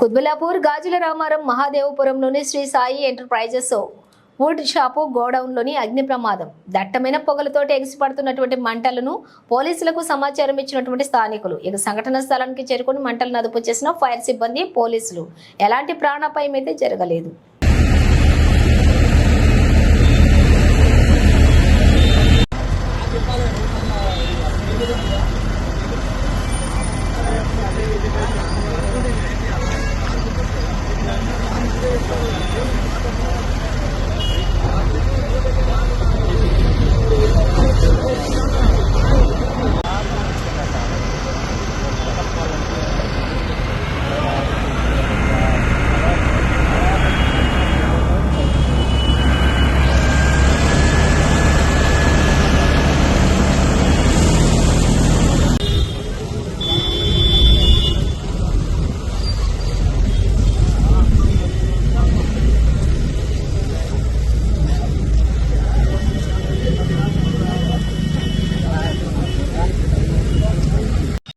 కుత్బులాపూర్ గాజుల Ramaram మహాదేవపురంలోని Sri Sai enterprises wood shop గోడౌన్లోని అగ్ని ప్రమాదం. దట్టమైన పొగలతోటి ఎగిసిపడుతున్నటువంటి మంటలను పోలీసులకు సమాచారం ఇచ్చినటువంటి స్థానికులు. ఇక సంఘటన స్థలానికి చేరుకుని మంటలను అదుపు చేసిన ఫైర్ సిబ్బంది పోలీసులు. ఎలాంటి ప్రాణాపాయం అయితే జరగలేదు.